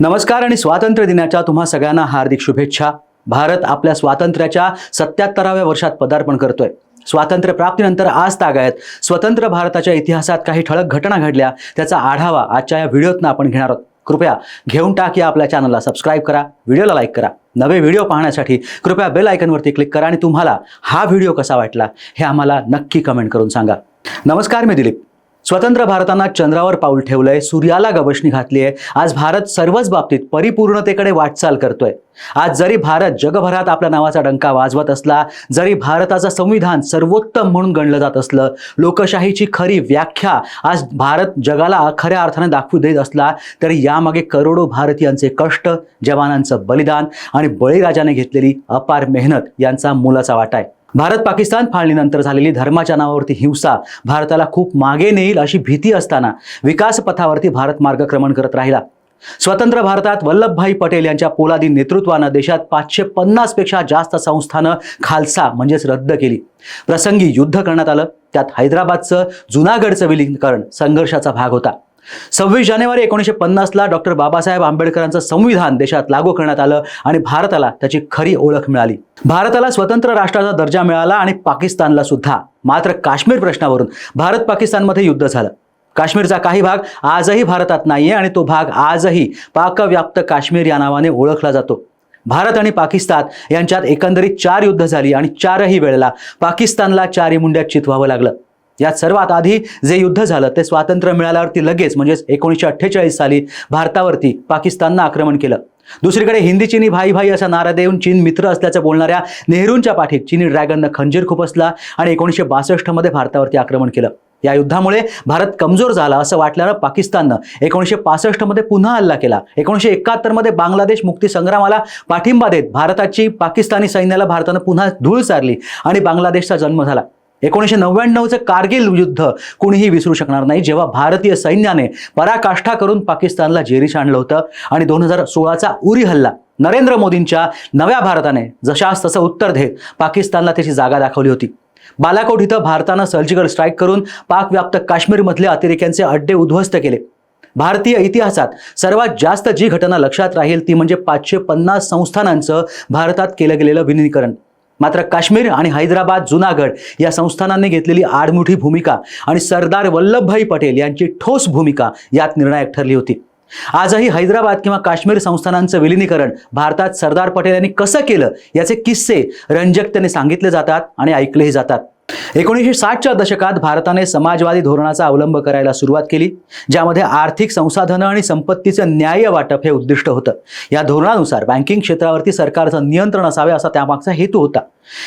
नमस्कार आणि स्वातंत्र्य दिनाच्या तुम्हा सगळ्यांना हार्दिक शुभेच्छा. भारत आपल्या स्वातंत्र्याच्या सत्याहत्तराव्या वर्षात पदार्पण करतोय. स्वातंत्र्य प्राप्तीनंतर आज तागायत स्वतंत्र भारताच्या इतिहासात काही ठळक घटना घडल्या. त्याचा आढावा आजच्या या व्हिडिओतनं आपण घेणार आहोत. कृपया घेऊन टाक या आपल्या चॅनलला सबस्क्राईब करा. व्हिडिओला लाईक करा. नवे व्हिडिओ पाहण्यासाठी कृपया बेल आयकनवरती क्लिक करा आणि तुम्हाला हा व्हिडिओ कसा वाटला हे आम्हाला नक्की कमेंट करून सांगा. नमस्कार मी दिलीप. स्वतंत्र भारतानं चंद्रावर पाऊल ठेवलंय सूर्याला गवसणी घातली आहे आज भारत सर्वच बाबतीत परिपूर्णतेकडे वाटचाल करतोय. आज जरी भारत जगभरात आपल्या नावाचा डंका वाजवत असला जरी भारताचं संविधान सर्वोत्तम म्हणून गणलं जात असलं लोकशाहीची खरी व्याख्या आज भारत जगाला खऱ्या अर्थाने दाखवू देत असला तरी यामागे करोडो भारतीयांचे कष्ट जवानांचं बलिदान आणि बळीराजाने घेतलेली अपार मेहनत यांचा मोलाचा वाटा आहे. भारत पाकिस्तान फाळणीनंतर झालेली धर्माच्या नावावरती हिंसा भारताला खूप मागे नेईल अशी भीती असताना विकास पथावरती भारत मार्गक्रमण करत राहिला. स्वतंत्र भारतात वल्लभभाई पटेल यांच्या पोलादी नेतृत्वानं देशात पाचशे पन्नासपेक्षा जास्त संस्थानं खालसा म्हणजेच रद्द केली. प्रसंगी युद्ध करण्यात आलं. त्यात हैदराबादचं जुनागडचं विलीनीकरण संघर्षाचा भाग होता. सव्वीस जानेवारी एकोणीसशे पन्नासला डॉक्टर बाबासाहेब आंबेडकरांचं संविधान देशात लागू करण्यात आलं आणि भारताला त्याची खरी ओळख मिळाली. भारताला स्वतंत्र राष्ट्राचा दर्जा मिळाला आणि पाकिस्तानला सुद्धा. मात्र काश्मीर प्रश्नावरून भारत पाकिस्तानमध्ये युद्ध झालं. काश्मीरचा काही भाग आजही भारतात नाहीये आणि तो भाग आजही पाकव्याप्त काश्मीर या नावाने ओळखला जातो. भारत आणि पाकिस्तान यांच्यात एकंदरीत चार युद्ध झाली आणि चारही वेळेला पाकिस्तानला चारी मुंड्यात चितवावं लागलं. यात सर्वात आधी जे युद्ध झालं ते स्वातंत्र्य मिळाल्यावरती लगेच म्हणजेच एकोणीसशे अठ्ठेचाळीस साली भारतावरती पाकिस्ताननं आक्रमण केलं. दुसरीकडे हिंदी चिनी भाई भाई असा नारा देऊन चीन मित्र असल्याचं बोलणाऱ्या नेहरूंच्या पाठीत चिनी ड्रॅगननं खंजीर खुपसला आणि एकोणीसशे बासष्टमध्ये भारतावरती आक्रमण केलं. या युद्धामुळे भारत कमजोर झाला असं वाटल्यानं पाकिस्ताननं एकोणीसशे पासष्टमध्ये पुन्हा हल्ला केला. एकोणीसशे एकाहत्तरमध्ये बांगलादेश मुक्ती संग्रामाला पाठिंबा देत भारताची पाकिस्तानी सैन्याला भारतानं पुन्हा धूळ सारली आणि बांगलादेशचा जन्म झाला. एकोणीसशे नव्याण्णवचं कारगिल युद्ध कुणीही विसरू शकणार नाही. जेव्हा भारतीय सैन्याने पराकाष्ठा करून पाकिस्तानला जेरीस आणलं होतं आणि दोन हजार सोळाचा उरी हल्ला नरेंद्र मोदींच्या नव्या भारताने जशास तसं उत्तर देत पाकिस्तानला त्याची जागा दाखवली होती. बालाकोट इथं भारतानं सर्जिकल स्ट्राईक करून पाकव्याप्त काश्मीरमधले अतिरेक्यांचे अड्डे उद्ध्वस्त केले. भारतीय इतिहासात सर्वात जास्त जी घटना लक्षात राहील ती म्हणजे पाचशे पन्नास संस्थानांचं भारतात केलं गेलेलं विनीकरण मात्र काश्मीर आणि हैदराबाद जुनागड या संस्थानांनी घेतलेली आडमुठी भूमिका आणि सरदार वल्लभभाई पटेल यांची ठोस भूमिका यात निर्णायक ठरली होती. आजही हैदराबाद किंवा काश्मीर संस्थानांचं विलिनीकरण भारतात सरदार पटेल यांनी कसं केलं याचे किस्से रंजकतेने सांगितले जातात आणि ऐकलेही जातात. एकोणीसशे साठच्या दशकात भारताने समाजवादी धोरणाचा अवलंब करायला सुरुवात केली ज्यामध्ये आर्थिक संसाधनं आणि संपत्तीचं न्याय्य वाटप हे उद्दिष्ट होतं. या धोरणानुसार बँकिंग क्षेत्रावरती सरकारचं नियंत्रण असावे असा त्यामागचा हेतू होता.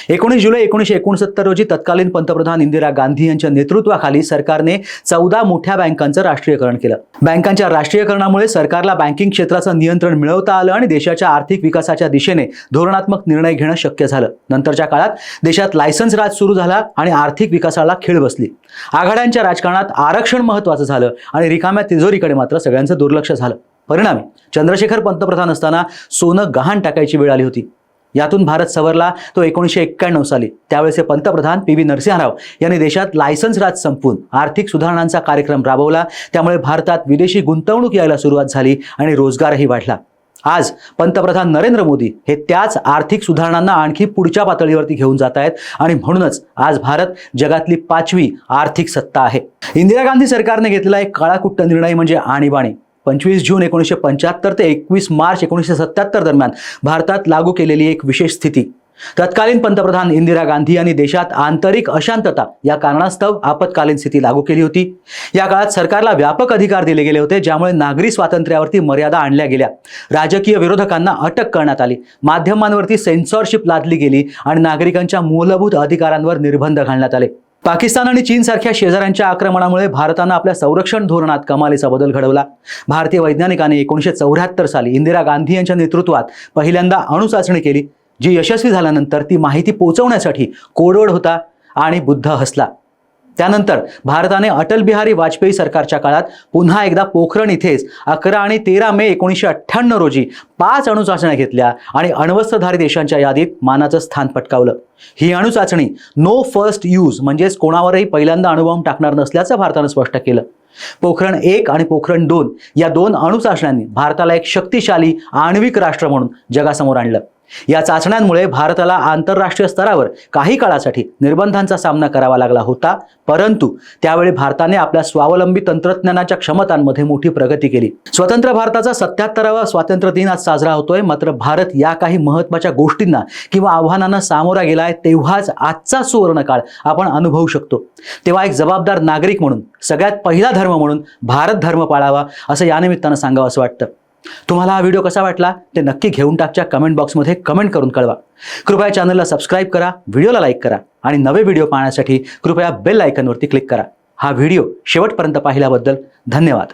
एकोणीस जुलै एकोणीसशे एकोणसत्तर रोजी तत्कालीन पंतप्रधान इंदिरा गांधी यांच्या नेतृत्वाखाली सरकारने चौदा मोठ्या बँकांचं राष्ट्रीयकरण केलं. बँकांच्या राष्ट्रीयकरणामुळे सरकारला बँकिंग क्षेत्राचं नियंत्रण मिळवता आलं आणि देशाच्या आर्थिक विकासाच्या दिशेने धोरणात्मक निर्णय घेणं शक्य झालं. नंतरच्या काळात देशात लायसन्स राज सुरू झाला आणि आर्थिक विकासाला खीळ बसली. आघाड्यांच्या राजकारणात आरक्षण महत्वाचं झालं आणि रिकाम्या तिजोरीकडे मात्र सगळ्यांचं दुर्लक्ष झालं. परिणामी चंद्रशेखर पंतप्रधान असताना सोनं गहाण टाकायची वेळ आली होती. यातून भारत सवरला तो एकोणीसशे एक्क्याण्णव साली. त्यावेळेचे पंतप्रधान पी व्ही नरसिंहराव यांनी देशात लायसन्स राज संपवून आर्थिक सुधारणांचा कार्यक्रम राबवला. त्यामुळे भारतात विदेशी गुंतवणूक यायला सुरुवात झाली आणि रोजगारही वाढला. आज पंतप्रधान नरेंद्र मोदी हे त्याच आर्थिक सुधारणांना आणखी पुढच्या पातळीवरती घेऊन जात आहेत. आणि म्हणूनच आज भारत जगातली पाचवी आर्थिक सत्ता आहे. इंदिरा गांधी सरकारने घेतलेला एक काळाकुट्ट निर्णय म्हणजे आणीबाणी. पंचवीस जून एकोणीसशे पंच्याहत्तर ते एकवीस मार्च एकोणीसशे सत्याहत्तर दरम्यान भारतात लागू केलेली एक विशेष स्थिती. तत्कालीन पंतप्रधान इंदिरा गांधी यांनी देशात आंतरिक अशांतता या कारणास्तव आपत्कालीन स्थिती लागू केली होती. या काळात सरकारला व्यापक अधिकार दिले गेले होते ज्यामुळे नागरी स्वातंत्र्यावरती मर्यादा आणल्या गेल्या. राजकीय विरोधकांना अटक करण्यात आली. माध्यमांवरती सेन्सॉरशिप लादली गेली आणि नागरिकांच्या मूलभूत अधिकारांवर निर्बंध घालण्यात आले. पाकिस्तान आणि चीनसारख्या शेजाऱ्यांच्या आक्रमणामुळे भारतानं आपल्या संरक्षण धोरणात कमालीचा बदल घडवला. भारतीय वैज्ञानिकांनी एकोणीसशे चौऱ्याहत्तर साली इंदिरा गांधी यांच्या नेतृत्वात पहिल्यांदा अणुचाचणी केली. जी यशस्वी झाल्यानंतर ती माहिती पोहोचवण्यासाठी कोडवड होता आणि बुद्ध हसला. त्यानंतर भारताने अटल बिहारी वाजपेयी सरकारच्या काळात पुन्हा एकदा पोखरण इथेच अकरा आणि तेरा मे एकोणीसशे अठ्ठ्याण्णव रोजी पाच अणुचाचण्या घेतल्या आणि अण्वस्त्रधारी देशांच्या यादीत मानाचं स्थान पटकावलं. ही अणुचाचणी नो फर्स्ट यूज म्हणजेच कोणावरही पहिल्यांदा अणुबॉम्ब टाकणार नसल्याचं भारतानं स्पष्ट केलं. पोखरण एक आणि पोखरण दोन या दोन अणुचाचण्यांनी भारताला एक शक्तिशाली आण्विक राष्ट्र म्हणून जगासमोर आणलं. या चाचण्यांमुळे भारताला आंतरराष्ट्रीय स्तरावर काही काळासाठी निर्बंधांचा सामना करावा लागला होता. परंतु त्यावेळी भारताने आपल्या स्वावलंबी तंत्रज्ञानाच्या क्षमतांमध्ये मोठी प्रगती केली. स्वतंत्र भारताचा सत्याहत्तरावा स्वातंत्र्य दिन आज साजरा होतोय. मात्र भारत या काही महत्त्वाच्या गोष्टींना किंवा आव्हानांना सामोरा गेलाय तेव्हाच आजचा सुवर्णकाळ आपण अनुभवू शकतो. तेव्हा एक जबाबदार नागरिक म्हणून सगळ्यात पहिला धर्म म्हणून भारत धर्म पाळावा असं या निमित्तानं सांगावं असं वाटतं. तुम्हाला हा व्हिडिओ कसा वाटला ते नक्की घेऊन टाकच्या कमेंट बॉक्समध्ये कमेंट करून कळवा. कृपया चॅनलला सबस्क्राईब करा व्हिडिओला लाईक करा आणि नवे व्हिडिओ पाहण्यासाठी कृपया बेल आयकनवरती क्लिक करा. हा व्हिडिओ शेवटपर्यंत पाहिल्याबद्दल धन्यवाद.